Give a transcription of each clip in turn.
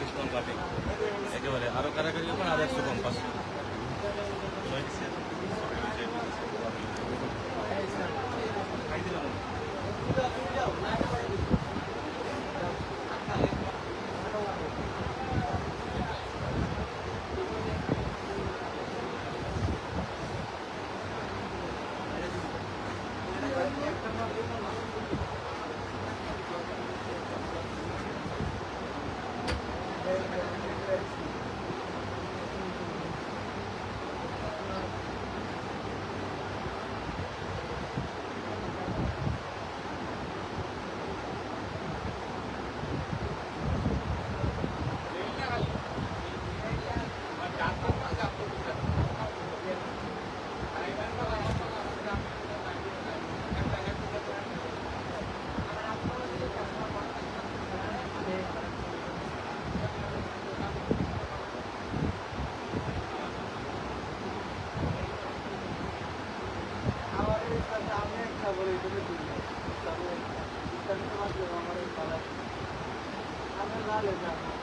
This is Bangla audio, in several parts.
স্টোন কাটে একেবারে আরও কারাকারি করবেন আর একশো কম পাঁচশো Finale da.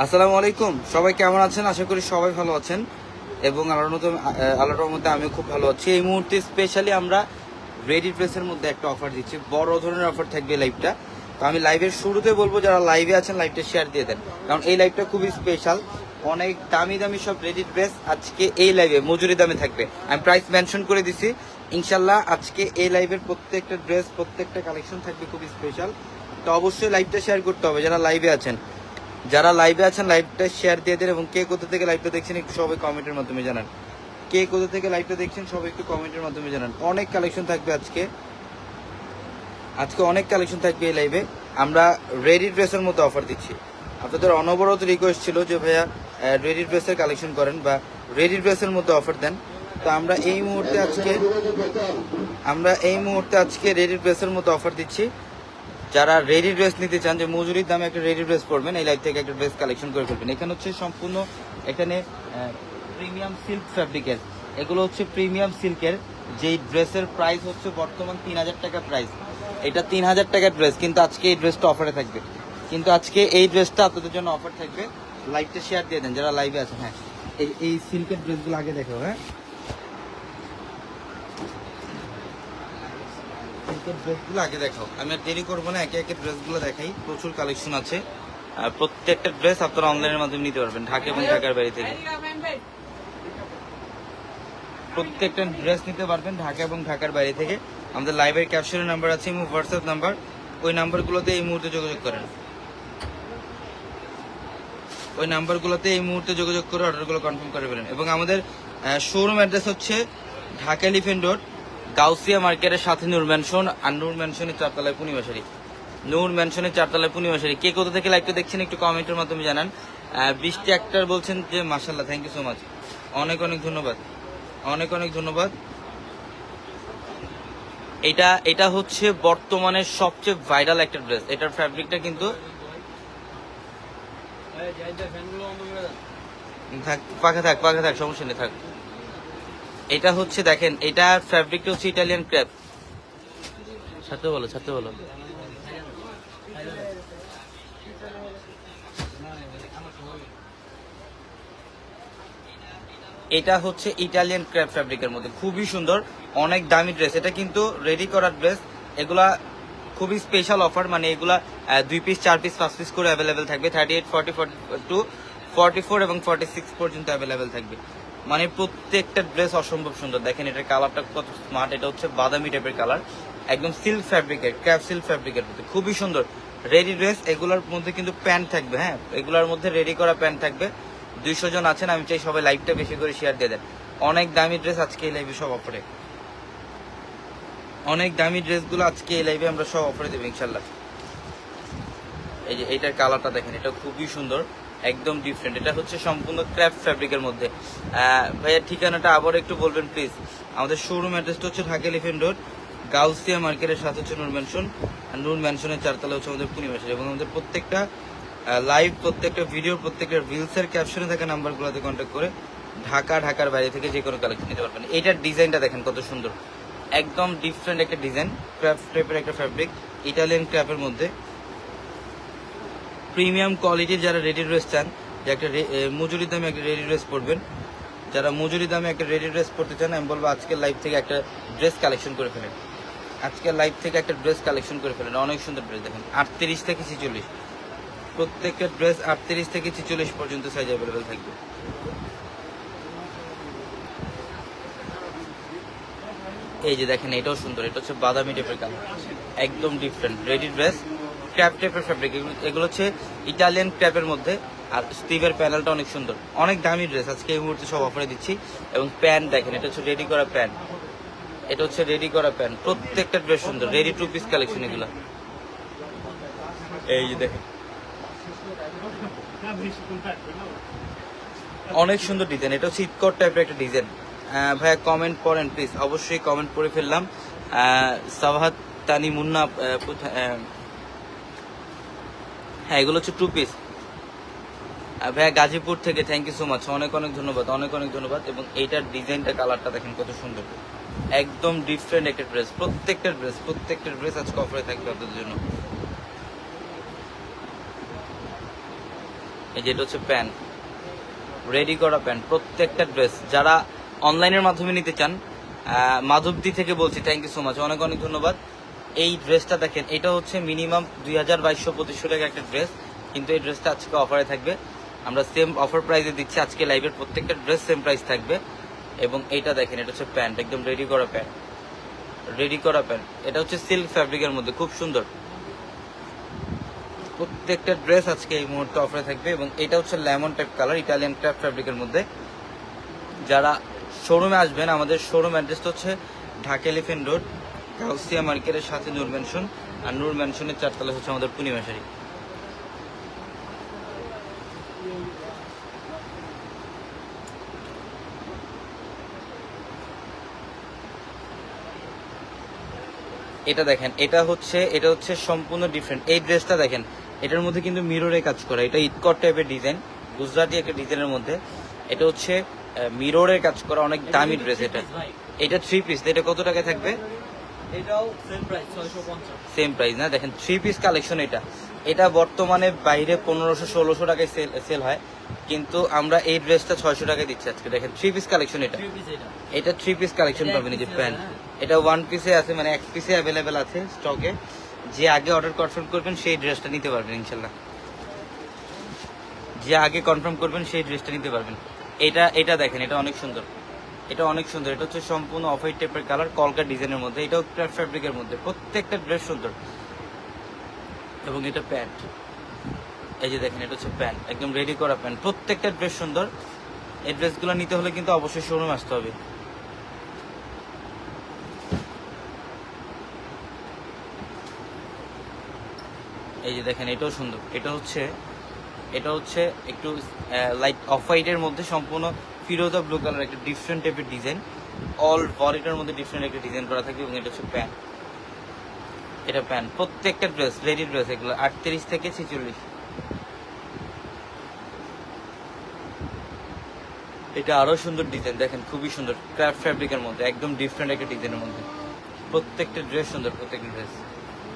আসসালামু আলাইকুম। সবাই কেমন আছেন? আশা করি সবাই ভালো আছেন। এবং আল্লাহর মতো আল্লাহর মধ্যে আমিও খুব ভালো আছি। এই মুহূর্তে স্পেশালি আমরা রেডি ড্রেসের মধ্যে একটা অফার দিচ্ছি। বড় ধরনের অফার থাকবে লাইভটা তো আমি লাইভের শুরুতে বলব, যারা লাইভে আছেন লাইভটা শেয়ার দিয়ে দেন। কারণ এই লাইভটা খুবই স্পেশাল অনেক দামি দামি সব রেডি ড্রেস আজকে এই লাইভে মজুরি দামে থাকবে। আমি প্রাইস মেনশন করে দিছি। ইনশাল্লাহ আজকে এই লাইভের প্রত্যেকটা ড্রেস প্রত্যেকটা কালেকশন থাকবে খুবই স্পেশাল তো অবশ্যই লাইভটা শেয়ার করতে হবে। যারা লাইভে আছেন যারা লাইভে আছেন লাইভটা শেয়ার দিয়ে দেন এবং কে কোথা থেকে লাইভটা দেখছেন, একটু সবাই কমেন্টের মাধ্যমে জানান। কে কোথা থেকে লাইভটা দেখছেন, সবাই একটু কমেন্টের মাধ্যমে জানান। অনেক কালেকশন থাকবে আজকে। আজকে অনেক কালেকশন থাকবে এই লাইভে আমরা রেডি ড্রেসের মতো অফার দিচ্ছি। আপনাদের অনবরত রিকোয়েস্ট ছিল যে, ভাইয়া রেডি ড্রেসের কালেকশন করেন বা রেডি ড্রেসের মধ্যে অফার দেন। তো আমরা এই মুহূর্তে আজকে, আমরা এই মুহূর্তে আজকে রেডি ড্রেসের মতো অফার দিচ্ছি। যারা রেডি ড্রেস নিতে চান, যে মজুরির দামে একটা রেডি ড্রেস পরবেন, এই লাইভ থেকে একটা ড্রেস কালেকশন করে ফেলবেন। এখানে হচ্ছে সম্পূর্ণ এখানে প্রিমিয়াম সিল্ক ফ্যাব্রিকের এগুলো হচ্ছে প্রিমিয়াম সিল্কের যেই ড্রেসের প্রাইস হচ্ছে বর্তমান তিন হাজার টাকা প্রাইস এটা তিন হাজার টাকার ড্রেস কিন্তু আজকে এই ড্রেসটা অফারে থাকবে। কিন্তু আজকে এই ড্রেসটা আপনাদের জন্য অফার থাকবে। লাইভটা শেয়ার দিয়ে দেন, যারা লাইভে আছেন হ্যাঁ। এই সিল্কের ড্রেসগুলো আগে দেখো হ্যাঁ। ড্রেসগুলো আগে দেখাও। আমি দেরি করব না, একে একে ড্রেসগুলো দেখাই। প্রচুর কালেকশন আছে। আর প্রত্যেকটা ড্রেস আপনারা অনলাইনের মাধ্যমে নিতে পারবেন এবং ঢাকার বাইরে থেকে। প্রত্যেকটা ড্রেস নিতে পারবেন ঢাকা এবং ঢাকার বাইরে থেকে। আমাদের লাইভের নাম্বার আছে হোয়াটসঅ্যাপ ওই নাম্বারগুলোতে এই মুহূর্তে যোগাযোগ করেন। ওই নাম্বারগুলোতে এই মুহূর্তে যোগাযোগ করে অর্ডারগুলো কনফার্ম করে ফেলেন। এবং আমাদের শোরুম অ্যাড্রেস হচ্ছে ঢাকা এলিফেন্ট রোড গাউসিয়া মার্কেটের সাথে নূর ম্যানশন আর নূর ম্যানশনের চারতলায় পূর্ণিমাশারি নূর ম্যানশনের চারতলায় পূর্ণিমাশারি কে কোথা থেকে লাইভটা দেখছেন একটু কমেন্টের মাধ্যমে জানান। বৃষ্টি আক্তার বলছেন যে মাসাল্লাহ থ্যাংক ইউ সো মাচ অনেক অনেক ধন্যবাদ। অনেক অনেক ধন্যবাদ। এটা এটা হচ্ছে বর্তমানে সবচেয়ে ভাইরাল একটা ড্রেস এটার ফ্যাব্রিকটা কিন্তু থাক, পাখা থাক পাখা থাক, সমস্যা নেই, থাক। এটা হচ্ছে দেখেন এটার ফ্যাব্রিকটা হচ্ছে ইটালিয়ান ক্র্যাপ ছাড়তে বলো ছাড়তে বলো। এটা হচ্ছে ইটালিয়ান ক্র্যাপ ফ্যাব্রিকের মধ্যে। খুবই সুন্দর, অনেক দামি ড্রেস এটা কিন্তু রেডি করা ড্রেস এগুলা খুবই স্পেশাল অফার মানে এগুলা দুই পিস চার পিস পাঁচ পিস করে অ্যাভেলেবেল থাকবে। Thirty eight forty forty two forty four এবং ফর্টি সিক্স পর্যন্ত অ্যাভেলেবেল থাকবে। মানে প্রত্যেকটা ড্রেস অসম্ভব সুন্দর। দেখেন এটার কালারটা কত স্মার্ট এটা হচ্ছে বাদামি টাইপের কালার একদম সিল্ক ফ্যাব্রিকের ক্যাপ সিল্ক ফ্যাব্রিকের মধ্যে। খুবই সুন্দর। রেডি ড্রেস এগুলোর মধ্যে কিন্তু প্যান্ট থাকবে হ্যাঁ? এগুলোর মধ্যে রেডি করা প্যান্ট থাকবে। দুইশো জন আছেন, আমি চাই সবাই লাইভটা বেশি করে শেয়ার দিয়ে দেন। অনেক দামি ড্রেস আজকে এই লাইভে সব অফারে অনেক দামি ড্রেসগুলো আজকে এই লাইভে আমরা সব অফারে দেবো, ইনশাল্লাহ। এই যে এইটার কালারটা দেখেন, এটা খুবই সুন্দর। একদম ডিফারেন্ট এটা হচ্ছে সম্পূর্ণ ক্র্যাপ ফ্যাব্রিকের মধ্যে। ভাইয়া ঠিকানাটা আবার একটু বলবেন প্লিজ আমাদের শোরুম অ্যাড্রেসটা হচ্ছে ঢাকা এলিফেন্ট রোড গাউসিয়া মার্কেটের সাথে হচ্ছে নূর ম্যানশন আর নূর ম্যানশনের চারতলা হচ্ছে আমাদের পূর্ণিমাসের এবং আমাদের প্রত্যেকটা লাইভ প্রত্যেকটা ভিডিও প্রত্যেকটা রিলসের ক্যাপশনে থাকা নাম্বারগুলোতে কন্ট্যাক্ট করে ঢাকা, ঢাকার বাইরে থেকে যে কোনো কালেকশন নিতে পারবেন। এইটার ডিজাইনটা দেখেন কত সুন্দর। একদম ডিফারেন্ট একটা ডিজাইন ক্র্যাপ টাইপের একটা ফ্যাব্রিক ইটালিয়ান ক্র্যাপের মধ্যে। প্রিমিয়াম কোয়ালিটির যারা রেডি ড্রেস চান, যে একটা মজুরি দামে একটা রেডি ড্রেস পরবেন। যারা মজুরি দামে একটা রেডি ড্রেস পরতে চান, আমি বলব আজকের লাইভ থেকে একটা ড্রেস কালেকশন করে ফেলেন। আজকের লাইভ থেকে একটা ড্রেস কালেকশন করে ফেলেন। অনেক সুন্দর ড্রেস দেখেন। আটত্রিশ থেকে ছিচল্লিশ। প্রত্যেকটা ড্রেস আটত্রিশ থেকে ছিচল্লিশ পর্যন্ত সাইজ অ্যাভেলেবেল থাকবে। এই যে দেখেন, এটাও সুন্দর। এটা হচ্ছে বাদামি টাইপের কালার একদম ডিফারেন্ট রেডি ড্রেস ক্র্যাপ টাইপের ফ্যাব্রিক এগুলো হচ্ছে ইটালিয়ান ক্র্যাপের মধ্যে। আর স্টিভের প্যানেলটা অনেক সুন্দর। অনেক দামি ড্রেস আজকে এই মুহূর্তে সব অফারে দিচ্ছি। এবং প্যান্ট দেখেন, এটা হচ্ছে রেডি করা প্যান্ট। এটা হচ্ছে রেডি করা প্যান্ট। প্রত্যেকটা ড্রেস সুন্দর। রেডি টু পিস কালেকশন এগুলো। এই যে দেখেন। অনেক সুন্দর ডিজাইন এটা হচ্ছে ইটকট টাইপের একটা ডিজাইন ভাইয়া কমেন্ট করেন প্লিজ অবশ্যই কমেন্ট করে ফেললাম। সাভাত তানি মুন্না হ্যাঁ এগুলো হচ্ছে টু পিস ভাইয়া গাজীপুর থেকে থ্যাংক ইউ সো মাচ অনেক অনেক ধন্যবাদ, অনেক অনেক ধন্যবাদ। এবং এইটার ডিজাইনটা কালারটা দেখেন কত সুন্দর। একদম ডিফারেন্ট একটা ড্রেস প্রত্যেকটা ড্রেস প্রত্যেকটা ড্রেস আজকে অফারে থাকবে আপনাদের জন্য। এই যেটা হচ্ছে প্যান্ট। রেডি করা প্যান্ট, প্রত্যেকটা ড্রেস যারা অনলাইনের মাধ্যমে নিতে চান মাধবদি থেকে বলছি থ্যাংক ইউ সো মাচ অনেক অনেক ধন্যবাদ। এই ড্রেসটা দেখেন, এটা হচ্ছে মিনিমাম দুই হাজার বাইশশো পঁচিশশো টাকা একটা ড্রেস কিন্তু এই ড্রেসটা আজকে অফারে থাকবে। আমরা সেম অফার প্রাইসে দিচ্ছি, আজকে লাইভের প্রত্যেকটা ড্রেস সেম প্রাইস থাকবে। এবং এইটা দেখেন, এটা হচ্ছে প্যান্ট একদম রেডি করা প্যান্ট রেডি করা প্যান্ট এটা হচ্ছে সিল্ক ফ্যাব্রিকের মধ্যে, খুব সুন্দর। প্রত্যেকটা ড্রেস আজকে এই মুহূর্তে অফারে থাকবে, এবং এটা হচ্ছে lemon type colour Italian crepe ফ্যাব্রিকের মধ্যে। যারা শোরুমে আসবেন, আমাদের শোরুম অ্যাড্রেসটা হচ্ছে ঢাকা এলিফেন্ট রোড কাউসিয়া মার্কেটের সাথে নূর ম্যানশন আর নূর ম্যানশনের চারতলা হচ্ছে আমাদের পূর্ণিমাশারি এটা দেখেন, এটা হচ্ছে এটা হচ্ছে সম্পূর্ণ ডিফারেন্ট এই ড্রেসটা দেখেন, এটার মধ্যে কিন্তু মিররে কাজ করা। এটা ইটকট টাইপের ডিজাইন গুজরাটি একটা ডিজাইনের মধ্যে। এটা হচ্ছে মিররের কাজ করা অনেক দামি ড্রেস এটা। এটা থ্রি পিস এটা কত টাকায় থাকবে? এটাও সেম প্রাইস সেম প্রাইস না? দেখেন থ্রি পিস কালেকশন এটা। এটা বর্তমানে বাইরে পনেরোশো ষোলোশো টাকায় সেল সেল হয়। কিন্তু আমরা এই ড্রেসটা ছয়শো টাকায় দিচ্ছি আজকে। দেখেন থ্রি পিস কালেকশন এটা। এটা। থ্রি পিস কালেকশন পাবেন যে প্যান্ট। এটা ওয়ান পিসে আছে মানে এক পিসে অ্যাভেলেবেল আছে স্টকে যে আগে অর্ডার কনফার্ম করবেন সেই ড্রেসটা নিতে পারবেন ইনশাল্লাহ। যে আগে কনফার্ম করবেন সেই ড্রেসটা নিতে পারবেন। এটা এটা দেখেন এটা অনেক সুন্দর। এটা অনেক সুন্দর। এটা হচ্ছে সম্পূর্ণ অফ হোয়াইট টাইপের কালার, কলকা ডিজাইনের মধ্যে। এটাও ফ্যাব্রিকের মধ্যে। প্রত্যেকটা ড্রেস সুন্দর। এবং এটা প্যান্ট। এই যে দেখেন, এটা হচ্ছে প্যান্ট। একদম রেডি করা প্যান্ট। প্রত্যেকটা ড্রেস সুন্দর। এই ড্রেসগুলো নিতে হলে কিন্তু অবশ্যই শোরুমে আসতে হবে। এই যে দেখেন, এটাও সুন্দর। এটা হচ্ছে এটা হচ্ছে একটু লাইট অফ হোয়াইটের মধ্যে সম্পূর্ণ ফিরোজা ব্লু কালার একটা ডিফারেন্ট টাইপের ডিজাইন অল বডিটার মধ্যে ডিফারেন্ট একটা ডিজাইন করা থাকে এবং এটা হচ্ছে প্যান্ট এটা প্যান্ট প্রত্যেকটা ড্রেস রেডি ড্রেস এগুলো, আটত্রিশ থেকে ছেচল্লিশ। এটা আরও সুন্দর ডিজাইন দেখেন খুবই সুন্দর। ক্রাফট ফ্যাব্রিকের মধ্যে, একদম ডিফারেন্ট একটা ডিজাইনের মধ্যে। প্রত্যেকটা ড্রেস সুন্দর, প্রত্যেকটা ড্রেস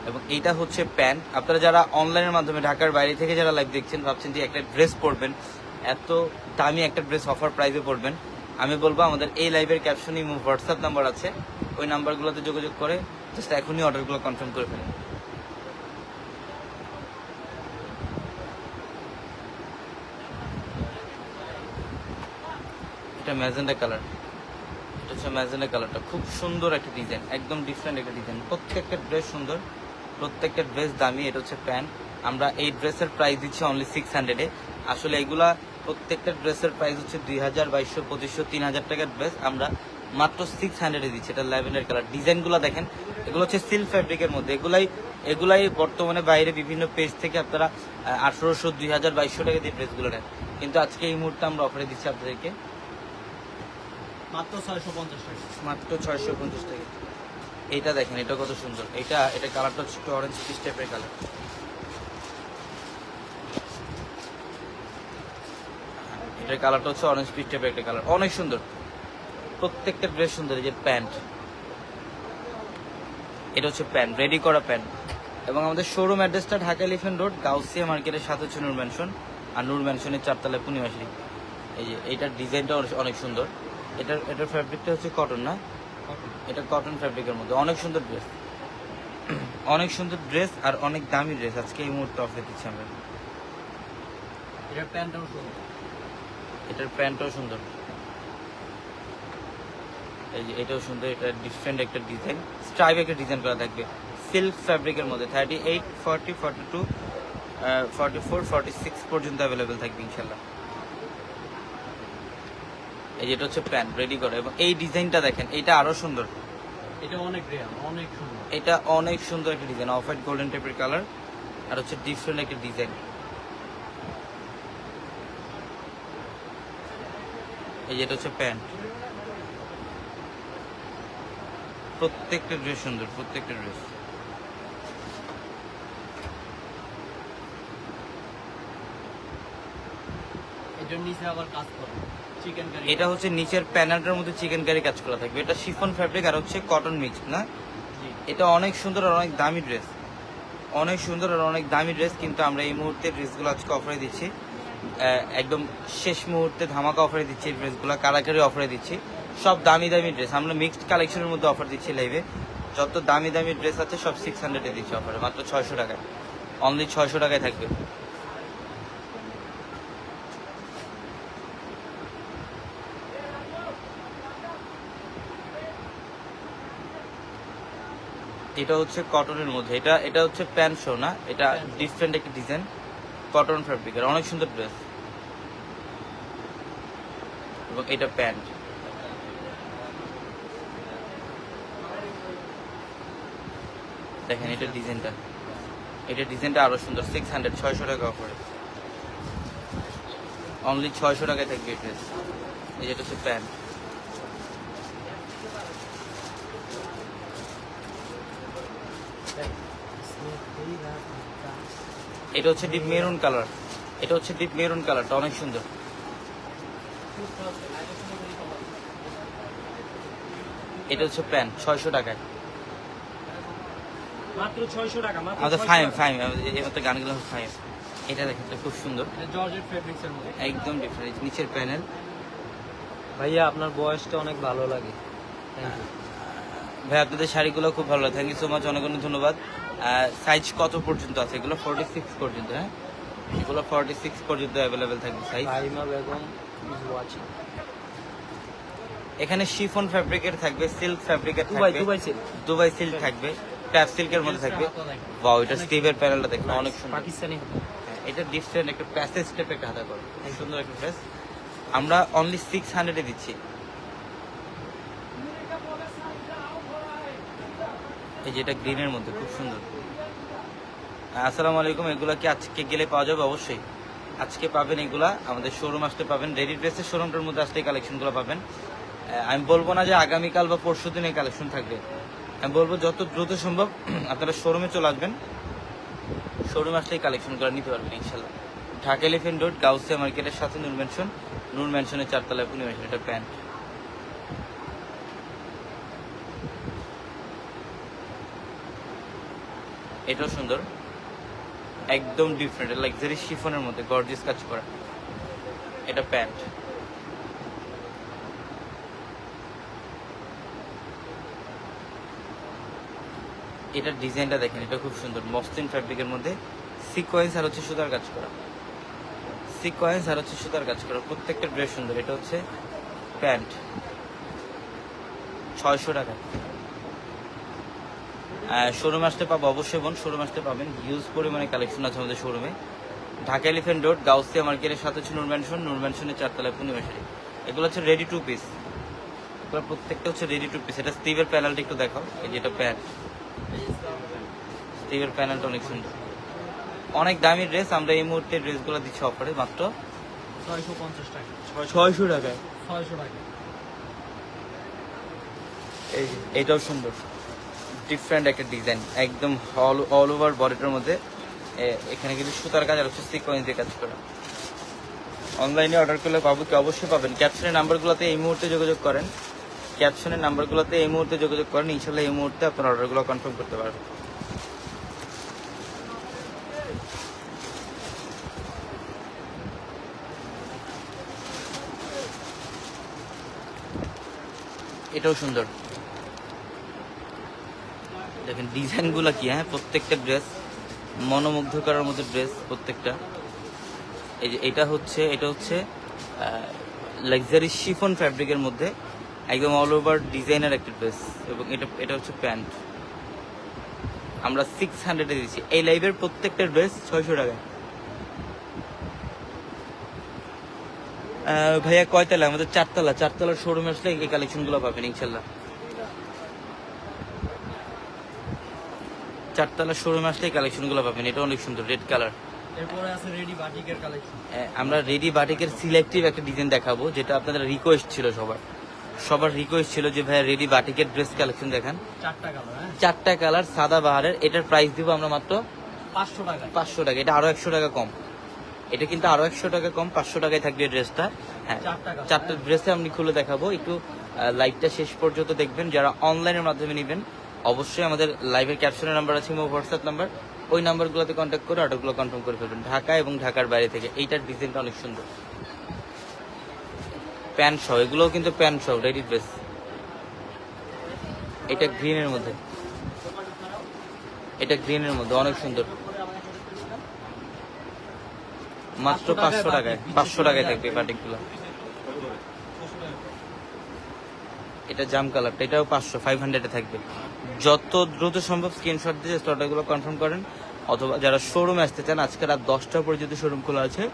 এবং এটা হচ্ছে প্যান্ট আপনারা যারা অনলাইনের মাধ্যমে ঢাকার বাইরে থেকে যারা লাইভ দেখছেন, ভাবছেন যে একটা ড্রেস পরবেন এত দামি একটা ড্রেস অফার প্রাইসে পড়বেন। আমি বলব, আমাদের এই লাইভের ক্যাপশনে হোয়াটসঅ্যাপ নাম্বার আছে। ওই নাম্বারগুলোতে যোগাযোগ করে জাস্ট এখনই অর্ডারগুলো কনফার্ম করে ফেলেন। এটা ম্যাজেন্ডা কালার এটা হচ্ছে ম্যাজেন্ডা কালারটা খুব সুন্দর একটা ডিজাইন একদম ডিফারেন্ট একটা ডিজাইন প্রত্যেকটা ড্রেস সুন্দর, প্রত্যেকটা ড্রেস দামি। এটা হচ্ছে প্যান্ট। আমরা এই ড্রেসের প্রাইস দিচ্ছি অনলি সিক্স হান্ড্রেডে আসলে এগুলা প্রত্যেকটা ড্রেসের প্রাইস হচ্ছে দুই হাজার বাইশশো পঁচিশশো তিন হাজার টাকার ড্রেস আমরা মাত্র সিক্স হান্ড্রেডে দিচ্ছি এটা ল্যাভেন্ডার কালার ডিজাইনগুলো দেখেন এগুলো হচ্ছে সিল্ক ফ্যাব্রিকের মধ্যে। এগুলাই এগুলাই বর্তমানে বাইরে বিভিন্ন পেজ থেকে আপনারা আঠারোশো দুই হাজার বাইশশো টাকা দিয়ে ড্রেসগুলো নেন। কিন্তু আজকে এই মুহূর্তে আমরা অফারে দিচ্ছি আপনাদেরকে মাত্র ছয়শো পঞ্চাশ টাকা। মাত্র ছয়শো পঞ্চাশ টাকা। এইটা দেখেন এটা কত সুন্দর। এটা এটা কালারটা হচ্ছে একটু অরেঞ্জ পিস টাইপের কালার এটার কালারটা হচ্ছে অরেঞ্জ পিস টাইপের একটা কালার অনেক সুন্দর। প্রত্যেকটা ড্রেস সুন্দর এই যে প্যান্ট এটা হচ্ছে প্যান্ট রেডি করা প্যান্ট এবং আমাদের শোরুম অ্যাড্রেসটা ঢাকা এলিফেন্ট রোড গাউসিয়া মার্কেটের সাথে হচ্ছে নূর ম্যানশন আর নূর ম্যানশনের চারতলায় পূর্ণিমাশারি এই যে এইটার ডিজাইনটা অনেক সুন্দর। এটার এটার ফ্যাব্রিকটা হচ্ছে কটন না? এটা কটন ফ্যাব্রিকের মধ্যে। অনেক সুন্দর ড্রেস অনেক সুন্দর ড্রেস আর অনেক দামি ড্রেস আজকে এই মুহূর্তে অফার দিচ্ছি আমরা। এটার প্যান্টটাও সুন্দর। এটার প্যান্টটাও সুন্দর। এই যে এটাও সুন্দর এটা ডিফারেন্ট একটা ডিজাইন স্ট্রাইপ একটা ডিজাইন করা থাকবে। সিল্ক ফ্যাব্রিকের মধ্যে thirty eight forty forty two forty four forty six পর্যন্ত অ্যাভেলেবেল থাকবে ইনশাল্লাহ এই যে এটা হচ্ছে প্যান্ট রেডি করা। এবং এই ডিজাইনটা দেখেন এটা আরও সুন্দর। এটা অনেক রেয়ার অনেক সুন্দর। এটা অনেক সুন্দর একটা ডিজাইন অফ হোয়াইট গোল্ডেন টাইপের কালার আর হচ্ছে ডিফারেন্ট একটা ডিজাইন এই যেটা হচ্ছে প্যান্ট। প্রত্যেকটা ড্রেস সুন্দর প্রত্যেকটা ড্রেস এটা হচ্ছে নিচের প্যানেলটার মধ্যে চিকেন কারি কাজ করা থাকবে। এটা শিফন ফ্যাব্রিক আর হচ্ছে কটন মিক্স না? এটা অনেক সুন্দর আর অনেক দামি ড্রেস অনেক সুন্দর আর অনেক দামি ড্রেস কিন্তু আমরা এই মুহূর্তে ড্রেসগুলো আজকে অফারে দিচ্ছি। একদম শেষ মুহূর্তে ধামাকা অফারে দিচ্ছি ড্রেসগুলো কারাকারি অফারে দিচ্ছি। সব দামি দামি ড্রেস আমরা মিক্সড কালেকশনের মধ্যে অফার দিচ্ছি লাইভে যত দামি দামি ড্রেস আছে, সব সিক্স হান্ড্রেডে দিচ্ছি অফারে মাত্র ছয়শো টাকায়। অনলি ছয়শো টাকায় থাকবে। এটা হচ্ছে কটনের মধ্যে। এটা এটা হচ্ছে প্যান্ট শো না, এটা ডিফারেন্ট একটা ডিজাইন কটন ফ্যাব্রিকের অনেক সুন্দর ড্রেস এবং এটা প্যান্ট দেখেন, এটা ডিজাইনটা এটা ডিজাইনটা আরও সুন্দর সিক্স হান্ড্রেড ছয়শো টাকা অফারে অনলি ছয়শো টাকায় থাকবে এই ড্রেস এই যেটা হচ্ছে প্যান্ট এটা হচ্ছে ডিপ মেরুন কালার এটা হচ্ছে ডিপ মেরুন কালারটা অনেক সুন্দর। এটা হচ্ছে প্যান্ট ছয়শো টাকায়। মাত্র ছয়শো টাকা মাত্র আমাদের 600 ফাইম ফাইম এই মতো গানগুলো ফাইম এটা দেখেন এটা খুব সুন্দর। এটা জর্জেট ফেব্রিক্সের মধ্যে। একদম ডিফারেন্ট নিচের প্যানেল ভাইয়া আপনার বয়সটা অনেক ভালো লাগে। ভাই আপনাদের শাড়িগুলো খুব ভালো থ্যাংক ইউ সো মাচ অনেক অনেক ধন্যবাদ। সাইজ কত পর্যন্ত আছে? এগুলো ফর্টি সিক্স পর্যন্ত হ্যাঁ? এগুলো ফর্টি সিক্স পর্যন্ত অ্যাভেলেবেল থাকবে সাইজ বেগম ইজ ওয়াচিং এখানে শিফন ফ্যাব্রিকের থাকবে সিল্ক ফ্যাব্রিকের থাকবে দুবাই সিল্ক দুবাই সিল্ক থাকবে ট্যাপ সিল্কের মধ্যে থাকবে। ওয়াও এটা স্টিভের প্যানেলটা দেখেন অনেক সুন্দর। পাকিস্তানি হ্যাঁ, এটা ডিফারেন্ট একটা প্যাসেজ স্টেপ একটা হাতা করে। খুব সুন্দর একটা ড্রেস আমরা অনলি সিক্স হান্ড্রেডে দিচ্ছি। এই যে এটা গ্রিনের মধ্যে, খুব সুন্দর। আসসালামু আলাইকুম এগুলা কি আজকে গেলে পাওয়া যাবে? অবশ্যই। আজকে পাবেন এগুলা, আমাদের শোরুম আসতে পাবেন। রেডি ড্রেসের শোরুমটার মধ্যে আসলে কালেকশনগুলো পাবেন। আমি বলব না যে আগামীকাল বা পরশু দিন কালেকশন থাকবে। আমি বলব যত দ্রুত সম্ভব আপনারা শোরুমে চলে আসবেন। শোরুম আসলেই কালেকশন করে নিতে পারবেন ইনশাল্লাহ ঢাকা এলিফেন্ট রোড গাউসিয়া মার্কেটের সাথে নূর ম্যানশন নূর পুনি ম্যানশন এটা প্যান্ট এটাও সুন্দর। একদম ডিফারেন্ট লাক্সারি শিফনের মধ্যে গর্জিস কাজ করা। এটা প্যান্ট এটার ডিজাইনটা দেখেন, এটা খুব সুন্দর। মসলিন ফ্যাব্রিকের মধ্যে সিকোয়েন্স আর হচ্ছে সুতার কাজ করা। সিকোয়েন্স আর হচ্ছে সুতার কাজ করা। প্রত্যেকটা ড্রেস সুন্দর। এটা হচ্ছে প্যান্ট ছয়শো টাকা। শোরুম আসতে পাবো অবশ্যই বোন শোরুম আসতে পাবেন। হিউজ পরিমাণে কালেকশন আছে আমাদের শোরুমে ঢাকা এলিফেন্ট রোড গাউসিয়া মার্কেটের সাথে হচ্ছে নুর ম্যানশন নুর ম্যানশনের চারতলায় পূর্ণিমাশারি এগুলো হচ্ছে রেডি টু পিস এগুলো প্রত্যেকটা হচ্ছে রেডি টু পিস এটা স্টিভের প্যানেলটা একটু দেখাও। এই যেটা প্যান্ট স্টিভের প্যানেলটা অনেক সুন্দর। অনেক দামি ড্রেস আমরা এই মুহূর্তে ড্রেসগুলো দিচ্ছি অফারে মাত্র ছয়শো পঞ্চাশ টাকা। ছয়শো টাকায়? ছয়শো টাকা। এই যে, সুন্দর। ডিফারেন্ট একটা ডিজাইন একদম অল অল ওভার বডিটার মধ্যে এখানে কিন্তু সুতার কাজ আর হচ্ছে সিকোয়েন্স দিয়ে কাজ করা। অনলাইনে অর্ডার করলে পাবো কি? অবশ্যই পাবেন। ক্যাপশনের নাম্বারগুলোতে এই মুহূর্তে যোগাযোগ করেন। ক্যাপশনের নাম্বারগুলোতে এই মুহূর্তে যোগাযোগ করেন। ইনশাল্লাহ এই মুহূর্তে আপনার অর্ডারগুলো কনফার্ম করতে পারবেন। এটাও সুন্দর। দেখেন, ডিজাইনগুলো কি হ্যাঁ? প্রত্যেকটা ড্রেস মনোমুগ্ধ করার মতো ড্রেস প্রত্যেকটা। এই যে এটা হচ্ছে এটা হচ্ছে লাক্সারি শিফন ফ্যাব্রিকের মধ্যে একদম অল ওভার ডিজাইনের একটা ড্রেস এবং এটা এটা হচ্ছে প্যান্ট। আমরা সিক্স হান্ড্রেডে দিচ্ছি। এই লাইভের প্রত্যেকটা ড্রেস ছয়শো টাকা। ভাইয়া কয়তলা? আমাদের চারতলা। চারতলার শোরুমে আসলে এই কালেকশনগুলো পাবেন, ইনশাল্লাহ। চারতলা শোরুমে আসলে কালেকশনগুলো পাবেন। এটা অনেক সুন্দর রেড কালার এরপরে আছে রেডি বাটিকের কালেকশন আমরা রেডি বাটিকের সিলেক্টিভ একটা ডিজাইন দেখাবো যেটা আপনাদের রিকোয়েস্ট ছিল সবার। সবার রিকোয়েস্ট ছিল যে ভাইয়া রেডি বাটিকের ড্রেস কালেকশন দেখান। চারটা কালার হ্যাঁ? চারটা কালার সাদা বাহারের। এটার প্রাইস দিব আমরা মাত্র পাঁচশো টাকা পাঁচশো টাকা। এটা আরও একশো টাকা কম। এটা কিন্তু আরও একশো টাকা কম পাঁচশো টাকায় থাকবে ড্রেসটা হ্যাঁ চারটা চারটা ড্রেসে আমি খুলে দেখাবো। একটু লাইভটা শেষ পর্যন্ত দেখবেন। যারা অনলাইনের মাধ্যমে নেবেন অবশ্যই আমাদের লাইভের ক্যাপশনের নাম্বার আছে এবং হোয়াটসঅ্যাপ নাম্বার ওই নাম্বারগুলোতে কন্ট্যাক্ট করে অর্ডারগুলো কনফার্ম করে ফেলবেন। ঢাকা এবং ঢাকার বাইরে থেকে। এইটার ডিজাইনটা অনেক সুন্দর। প্যান্ট সহ। এগুলোও কিন্তু প্যান্ট সহ রেডি ড্রেস এটা গ্রিনের মধ্যে। এটা গ্রিনের মধ্যে। অনেক সুন্দর। মাত্র পাঁচশো টাকায়। পাঁচশো টাকায় থাকবে বাটিকগুলো এটা জাম কালারটা এটাও পাঁচশো ফাইভ হান্ড্রেডে থাকবে। যত দ্রুত সম্ভব স্ক্রিনশট দিয়ে অর্ডারগুলো কনফার্ম করেন অথবা যারা শোরুমে আসতে চান আজকে রাত দশটা পর্যন্ত শোরুম খোলা আছে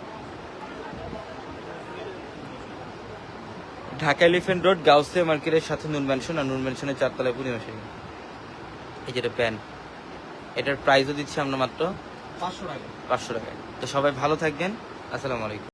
ঢাকা এলিফেন্ট রোড গাউসিয়া মার্কেটের সাথে নুন ম্যানশন আর নুন ম্যানশনের চারতলায় পূর্ণিমাসী এই যেটা প্যান এটার প্রাইসও দিচ্ছি আমরা মাত্র পাঁচশো টাকা। পাঁচশো টাকায়। তো সবাই ভালো থাকবেন আসসালামু আলাইকুম।